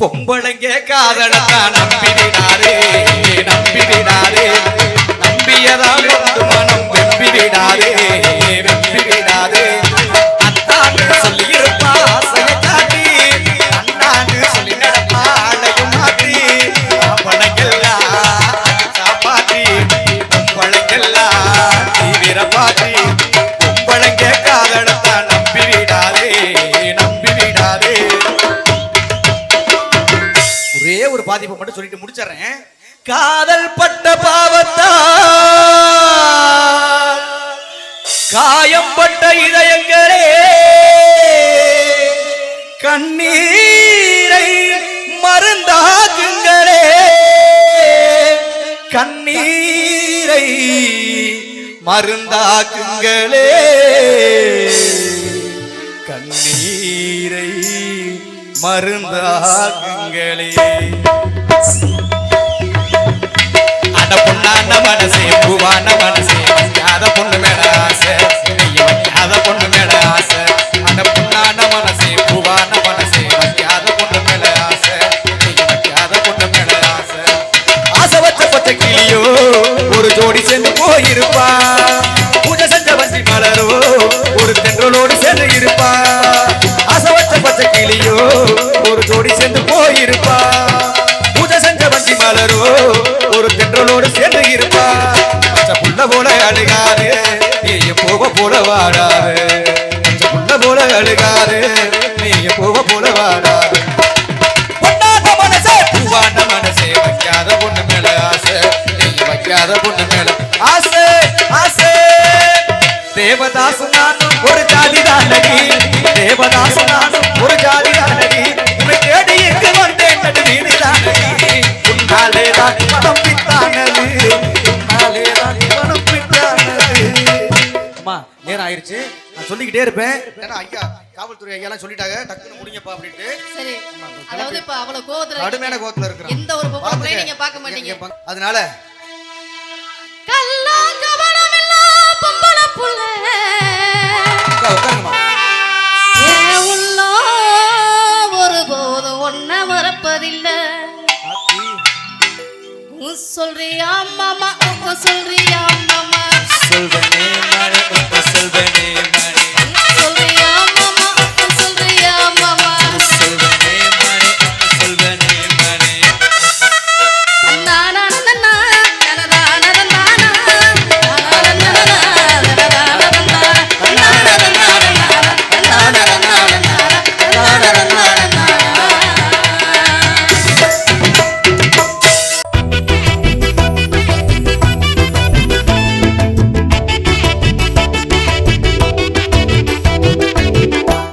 பொம்பளைங்க காதலத்தான் நம்பினாரே நம்பினாரே. நம்பியதால் ஒரே ஒரு பாதிப்பை மட்டும் சொல்லிட்டு முடிச்சிடுறேன். காதல் பட்ட பாவத்தா காயம் பட்ட இதயங்களே கண்ணீரை மருந்தாகுங்களே கண்ணீரை மருந்தாக்குங்களே. மருந்தாகுங்களே. அட பொண்ணான மனசே பூவான இருப்பா பூஜை செஞ்ச வண்டி மலரோ ஒரு தென்றலோடு சேர்ந்து இருப்பா. புள்ள போல நீ போக போல வாடாரு புள்ள போல அழுகாரு நீ போக போல வாடாரு வைக்காத பொண்ணு மேல ஆசை. நீங்க வைக்காத பொண்ணு மேல ஆசை ஆசை. தேவதாசு நானும் ஒரு ஜாதி தானடி தேவதாசு நானும் ஒரு ஜாதி தானடி ஆயிருச்சு நான் சொல்லிக்கிட்டே இருப்பேன். ஏன்னா ஐயா காவல்துறை ஐயாலாம் சொல்லிட்டாங்க டக்குன்னு முடிங்கப்பா அப்படின்ட்டு. சரி. அதாவது இப்ப அவ்வளவு கோவத்துல கடுமையான கோவத்துல இருக்கிறான் எந்த ஒரு பொம்பளை நீங்க பார்க்க மாட்டீங்க. அதனால எல்லாம் பொம்பளை புள்ள. உட்காருங்கம்மா. ஒன்ன மறப்பதில்லை. சொல்றியா மாமா? சொல்றியா?